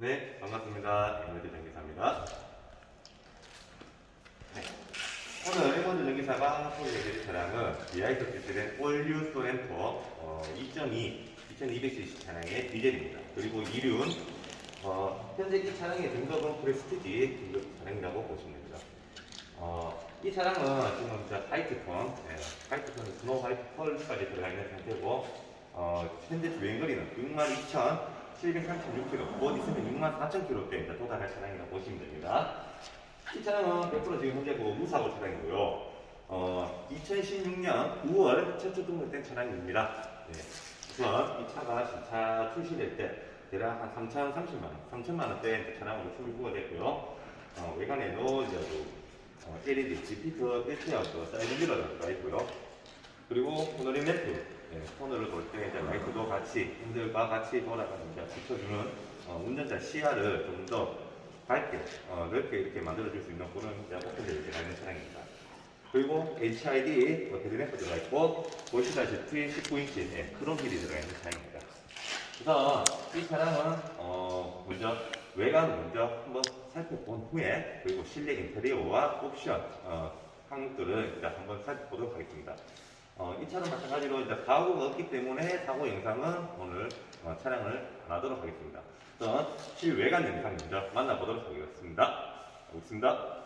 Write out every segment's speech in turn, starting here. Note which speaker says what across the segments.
Speaker 1: 네, 반갑습니다. 에너지 전기사입니다. 네. 오늘 에너지 전기사가 소개해드릴 차량은 비아이터 출시된 올류 소렌토 어, 2.2, 2200cc 차량의 디젤입니다. 그리고 이륜, 어, 현재 이 차량의 등급은 프레스티지 등급 차량이라고 보시면 됩니다. 어, 이 차량은 지금 저 화이트 톤, 예, 화이트 톤, 스노우 화이트 펄까지 들어가 있는 상태고, 어, 현재 주행거리는 62,736km, 곧 있으면 64,000km대에 이제 도달할 차량이라고 보시면 됩니다. 이 차량은 100% 지금 현재 그 무사고 차량이고요. 어, 2016년 9월 최초 등록된 차량입니다. 네. 우선 이 차가 신차 출시될 때 대략 한 3,030만 원, 3천만 원대 차량으로 출고가 됐고요. 어, 외관에도 이제 그 어, LED, 리피트 1티어 그 사이드 미러가 있고요. 그리고 코너링 램프, 네, 코너를 돌 때 이제 라이트도 같이 핸들과 같이 돌아가는 이제 비춰주는 어, 운전자 시야를 좀 더 밝게 어, 넓게 이렇게 만들어줄 수 있는 그런 옵션들이 들어가 있는 차량입니다. 그리고 HID 뭐 헤드램프 들어가 있고 보시다시피 19인치 의 크롬 휠이 들어가 있는 차량입니다. 우선 이 차량은 어, 먼저 외관 먼저 한번 살펴본 후에 그리고 실내 인테리어와 옵션 어, 항목들을 일단 한번 살펴보도록 하겠습니다. 어, 이 차는 마찬가지로 이제 사고가 없기 때문에 사고 영상은 오늘 어, 촬영을 안 하도록 하겠습니다. 우선 실외관 영상 먼저 만나보도록 하겠습니다. 가겠습니다.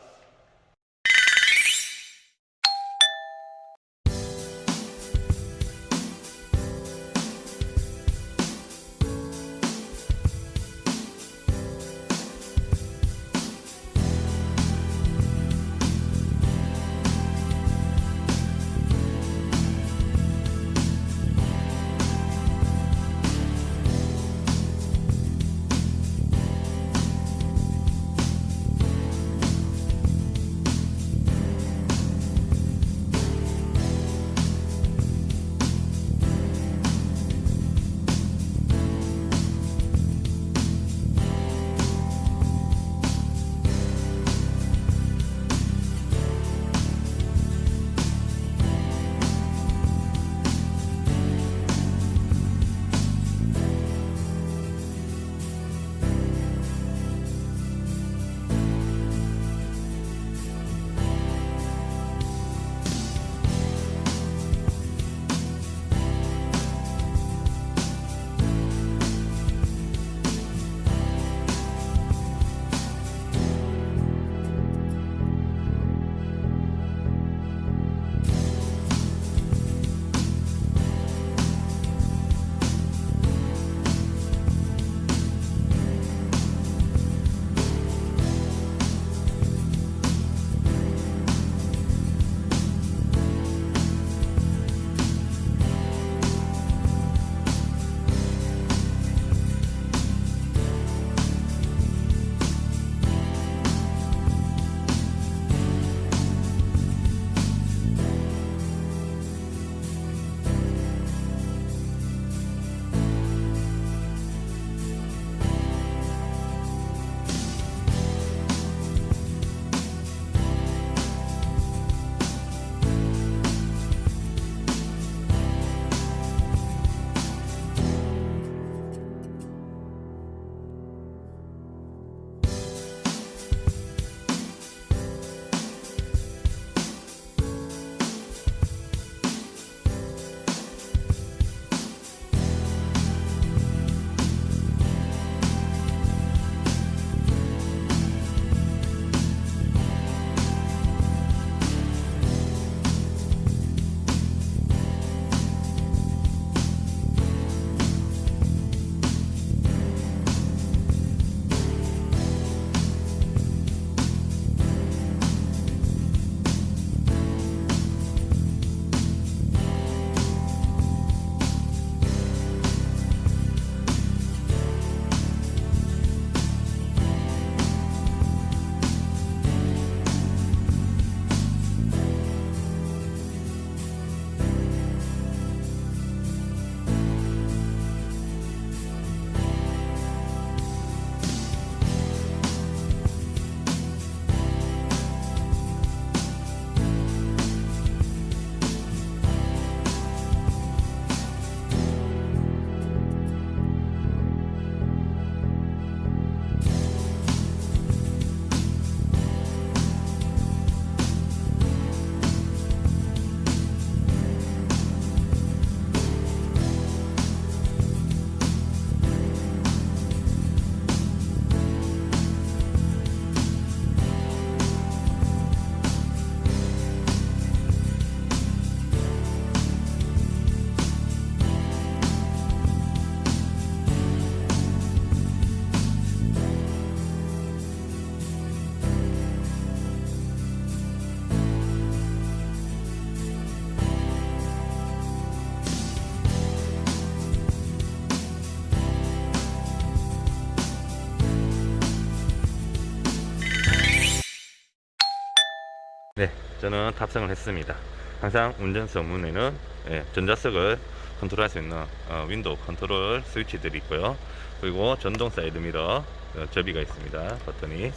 Speaker 1: 네, 저는 탑승을 했습니다. 항상 운전석 문에는 예, 전자석을 컨트롤할 수 있는 어, 윈도우 컨트롤 스위치들이 있고요. 그리고 전동 사이드 미러 어, 접이가 있습니다. 버튼이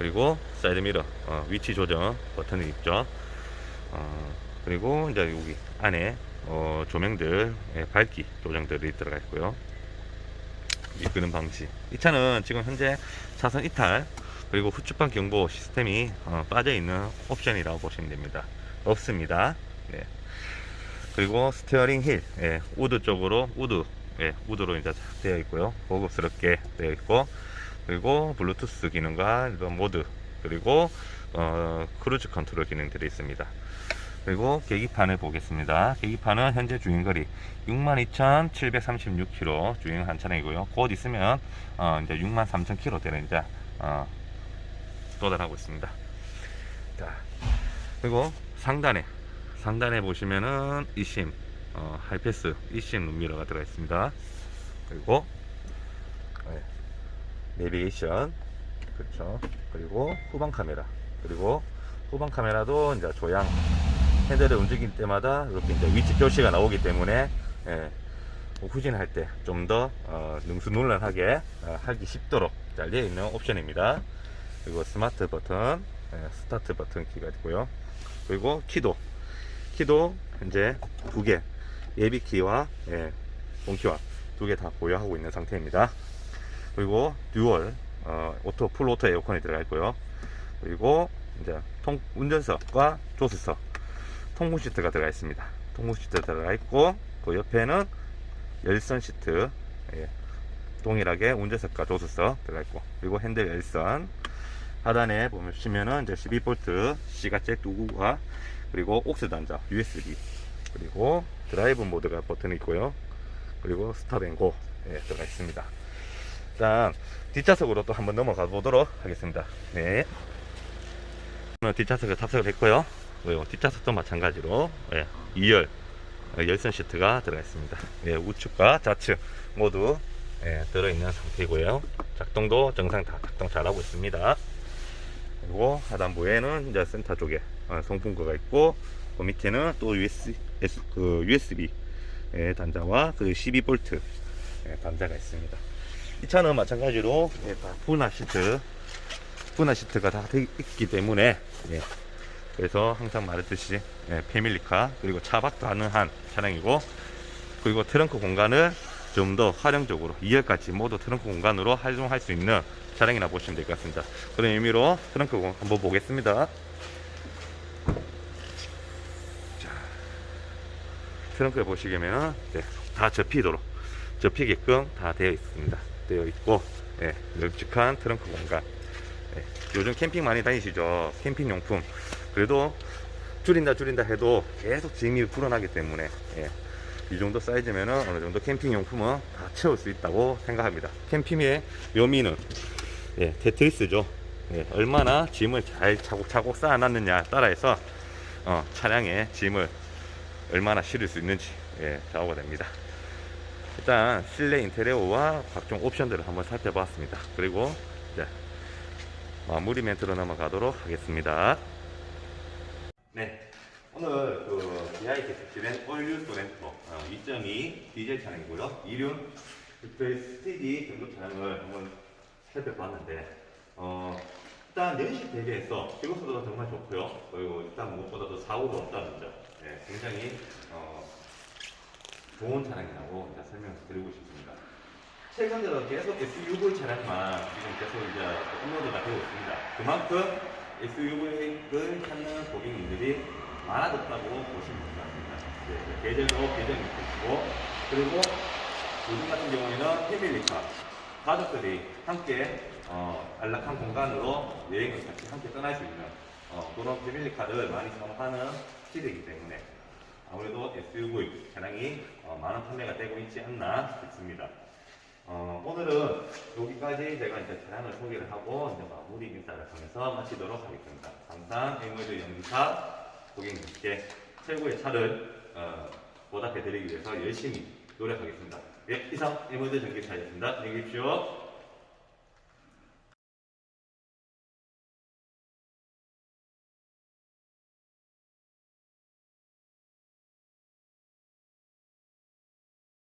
Speaker 1: 그리고 사이드 미러 어, 위치 조정 버튼이 있죠. 어, 그리고 이제 여기 안에 어, 조명들 예, 밝기 조정들이 들어가 있고요. 이끄는 방식. 이 차는 지금 현재 차선 이탈 그리고 후측방 경보 시스템이 어, 빠져 있는 옵션이라고 보시면 됩니다. 없습니다. 네. 그리고 스티어링 힐, 예, 우드 쪽으로 우드, 예, 우드로 이제 되어 있고요. 고급스럽게 되어 있고, 그리고 블루투스 기능과 이런 모드, 그리고 어, 크루즈 컨트롤 기능들이 있습니다. 그리고 계기판을 보겠습니다. 계기판은 현재 주행거리 62,736km 주행 한 차량이고요. 곧 있으면 어, 이제 63,000km 되는 이제 어, 도달하고 있습니다. 자, 그리고 상단에 상단에 보시면은 이심 어, 하이패스 이심 룸미러가 들어가 있습니다. 그리고 네, 내비게이션 그렇죠. 그리고 후방 카메라 그리고 후방 카메라도 이제 조향 핸들을 움직일 때마다 이렇게 이제 위치 표시가 나오기 때문에 예, 후진할 때 좀더 어, 능수논란하게 어, 하기 쉽도록 잘 되어 있는 옵션입니다. 그리고 스마트 버튼, 예, 스타트 버튼 키가 있고요. 그리고 키도, 키도 현재 두 개, 예비 키와 예, 본키와 두 개 다 보유하고 있는 상태입니다. 그리고 듀얼 어, 오토 풀 오토 에어컨이 들어가 있고요. 그리고 이제 통 운전석과 조수석 통풍 시트가 들어가 있습니다. 통풍 시트 들어가 있고 그 옆에는 열선 시트 예, 동일하게 운전석과 조수석 들어가 있고 그리고 핸들 열선 하단에 보시면은 이제 12V C가 잭 두 구가 그리고 옥스 단자 USB 그리고 드라이브 모드가 버튼이 있고요. 그리고 스탑 앤고 예, 들어가 있습니다. 일단 뒷좌석으로 또 한번 넘어가 보도록 하겠습니다. 네. 뒷좌석에 탑승을 했고요. 그리고 뒷좌석도 마찬가지로 예, 2열 어, 열선 시트가 들어가 있습니다. 예, 우측과 좌측 모두 예, 들어있는 상태고요. 작동도 정상 다 작동 잘하고 있습니다. 그리고 하단부에는 이제 센터 쪽에 어, 송풍구가 있고 그 밑에는 또 USB, 그 USB 예, 단자와 그 12V 예, 단자가 있습니다. 이 차는 마찬가지로 예, 다 분화 시트 분화 시트가 다돼 있기 때문에 예, 그래서 항상 말했듯이 예, 패밀리카 그리고 차박 가능한 차량이고 그리고 트렁크 공간을 좀 더 활용적으로 2열까지 모두 트렁크 공간으로 활용할 수 있는 차량이라 보시면 될 것 같습니다. 그런 의미로 트렁크 공간 한번 보겠습니다. 자, 트렁크에 보시면 네, 다 접히도록 접히게끔 다 되어 있습니다. 되어 있고 예, 널찍한 트렁크 공간. 예, 요즘 캠핑 많이 다니시죠? 캠핑 용품. 그래도 줄인다 줄인다 해도 계속 짐이 불어나기 때문에 예, 이 정도 사이즈면은 어느 정도 캠핑 용품은 다 채울 수 있다고 생각합니다. 캠핑의 묘미는 예, 테트리스죠. 예, 얼마나 짐을 잘 차곡차곡 쌓아놨느냐 따라해서 어, 차량에 짐을 얼마나 실을 수 있는지 예, 좌우가 됩니다. 일단 실내 인테리어와 각종 옵션들을 한번 살펴봤습니다. 그리고 이제 마무리 멘트로 넘어가도록 하겠습니다. 네, 오늘 그 DIT 출시된 올류 소렌토 어, 2.2 디젤 차량이고요. 이륜 스피디 등급 차량을 한번 살펴봤는데 어, 일단 연식 대비해서 기록소도가 정말 좋고요. 그리고 일단 무엇보다도 사고가 없다는 점 네, 굉장히 어, 좋은 차량이라고 일단 설명을 드리고 싶습니다. 최근 들어 계속 SUV 차량만 지금 계속 이제 업로드가 되고 있습니다. 그만큼 SUV를 찾는 고객님들이 많아졌다고 보시면 될 것 같습니다. 네, 계절도 계절이 있고 그리고 요즘 같은 경우에는 패밀리카 가족들이 함께 어, 안락한 공간으로 여행을 같이 함께 떠날 수 있는 어, 그런 패밀리카를 많이 선호하는 시대이기 때문에 아무래도 SUV 차량이 어, 많은 판매가 되고 있지 않나 싶습니다. 어, 오늘은 여기까지 제가 이제 차량을 소개를 하고 이제 마무리 인사를 하면서 마치도록 하겠습니다. 항상 에이머드 연기사 고객님께 최고의 차를 어, 보답해 드리기 위해서 열심히 노력하겠습니다. 예, 이상 에이머드 전기차였습니다. 안녕히 계십시오.